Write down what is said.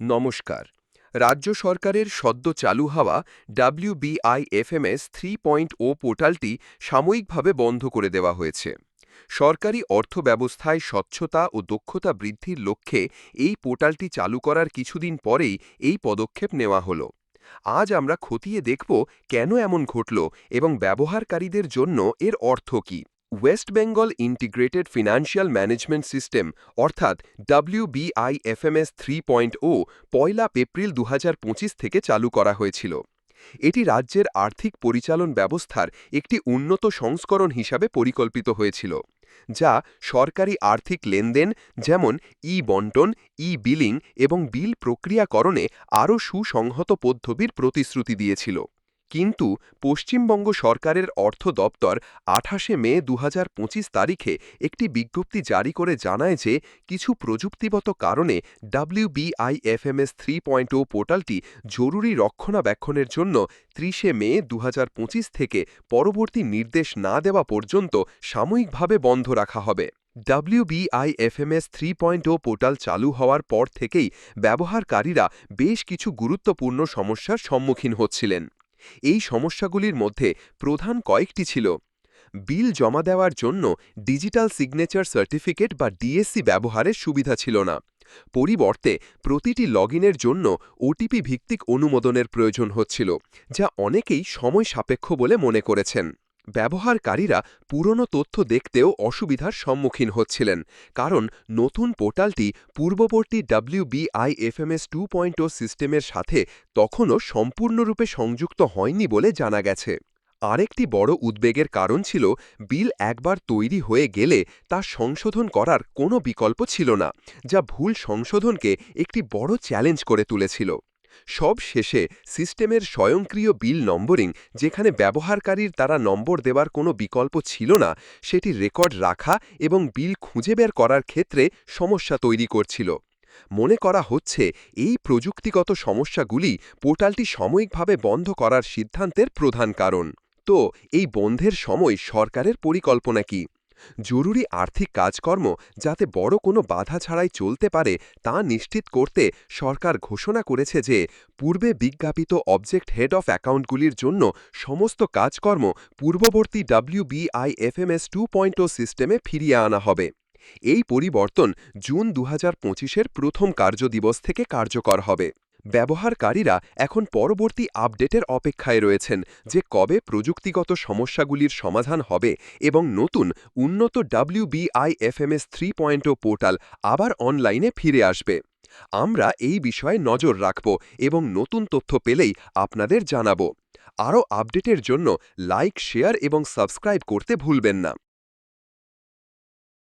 নমস্কার। রাজ্য সরকারের সদ্য চালু হওয়া ডাব্লিউবিআইএফএমএস থ্রি পয়েন্ট ও পোর্টালটি সাময়িকভাবে বন্ধ করে দেওয়া হয়েছে। সরকারি অর্থব্যবস্থায় স্বচ্ছতা ও দক্ষতা বৃদ্ধির লক্ষ্যে এই পোর্টালটি চালু করার কিছুদিন পরেই এই পদক্ষেপ নেওয়া হল। আজ আমরা খতিয়ে দেখব কেন এমন ঘটল এবং ব্যবহারকারীদের জন্য এর অর্থ কী। West Bengal integrated financial management system অর্থাৎ ডাব্লিউবিআইএফএমএস থ্রি পয়েন্ট ও পয়লা এপ্রিল দু হাজার পঁচিশ থেকে চালু করা হয়েছিল। এটি রাজ্যের আর্থিক পরিচালন ব্যবস্থার একটি উন্নত সংস্করণ হিসাবে পরিকল্পিত হয়েছিল, যা সরকারি আর্থিক লেনদেন যেমন ই বন্টন ই বিলিং এবং বিল প্রক্রিয়াকরণে আরও সুসংহত পদ্ধতির প্রতিশ্রুতি দিয়েছিল। কিন্তু পশ্চিমবঙ্গ সরকারের অর্থ দপ্তর আঠাশে মে দু হাজার পঁচিশ তারিখে একটি বিজ্ঞপ্তি জারি করে জানায় যে কিছু প্রযুক্তিগত কারণে ডাব্লিউবিআইএফএমএস থ্রি পয়েন্ট ও পোর্টালটি জরুরি রক্ষণাবেক্ষণের জন্য ত্রিশে মে দুহাজার পঁচিশ থেকে পরবর্তী নির্দেশ না দেওয়া পর্যন্ত সাময়িকভাবে বন্ধ রাখা হবে। ডাব্লিউবিআইএফএমএস থ্রি পয়েন্ট পোর্টাল চালু হওয়ার পর থেকেই ব্যবহারকারীরা বেশ কিছু গুরুত্বপূর্ণ সমস্যার সম্মুখীন হচ্ছিলেন। এই সমস্যাগুলির মধ্যে প্রধান কয়েকটি ছিল। বিল জমা দেওয়ার জন্য ডিজিটাল সিগনেচার সার্টিফিকেট বা ডিএসসি ব্যবহারের সুবিধা ছিল না। পরিবর্তে প্রতিটি লগইনের জন্য ওটিপি ভিত্তিক অনুমোদনের প্রয়োজন হচ্ছিল, যা অনেকেই সময় সাপেক্ষ বলে মনে করেছেন। ব্যবহারকারীরা পুরনো তথ্য দেখতেও অসুবিধার সম্মুখীন হচ্ছিলেন, কারণ নতুন পোর্টালটি পূর্ববর্তী ডাব্লিউবিআইএফএমএস টু পয়েন্ট সিস্টেমের সাথে তখনও সম্পূর্ণরূপে সংযুক্ত হয়নি বলে জানা গেছে। আরেকটি বড় উদ্বেগের কারণ ছিল, বিল একবার তৈরি হয়ে গেলে তা সংশোধন করার কোনো বিকল্প ছিল না, যা ভুল সংশোধনকে একটি বড় চ্যালেঞ্জ করে তুলেছিল। সব শেষে সিস্টেমের স্বয়ংক্রিয় বিল নম্বরিং, যেখানে ব্যবহারকারীর তারা নম্বর দেওয়ার কোনো বিকল্প ছিল না, সেটি রেকর্ড রাখা এবং বিল খুঁজে বের করার ক্ষেত্রে সমস্যা তৈরি করছিল। মনে করা হচ্ছে, এই প্রযুক্তিগত সমস্যাগুলি পোর্টালটি সাময়িকভাবে বন্ধ করার সিদ্ধান্তের প্রধান কারণ। তো, এই বন্ধের সময় সরকারের পরিকল্পনা কি? জরুরি আর্থিক কাজকর্ম যাতে বড় কোনো বাধা ছাড়াই চলতে পারে তা নিশ্চিত করতে সরকার ঘোষণা করেছে যে, পূর্বে বিজ্ঞাপিত অবজেক্ট হেড অফ অ্যাকাউন্টগুলির জন্য সমস্ত কাজকর্ম পূর্ববর্তী ডাব্লিউবিআইএফএমএস টু পয়েন্ট সিস্টেমে ফিরিয়ে আনা হবে। এই পরিবর্তন জুন দু হাজার প্রথম কার্যদিবস থেকে কার্যকর হবে। ব্যবহারকারীরা এখন পরবর্তী আপডেটের অপেক্ষায় রয়েছেন যে কবে প্রযুক্তিগত সমস্যাগুলির সমাধান হবে এবং নতুন, উন্নত ডাব্লিউবিআইএফএমএস থ্রি পয়েন্ট পোর্টাল আবার অনলাইনে ফিরে আসবে। আমরা এই বিষয়ে নজর রাখব এবং নতুন তথ্য পেলেই আপনাদের জানাব। আরও আপডেটের জন্য লাইক, শেয়ার এবং সাবস্ক্রাইব করতে ভুলবেন না।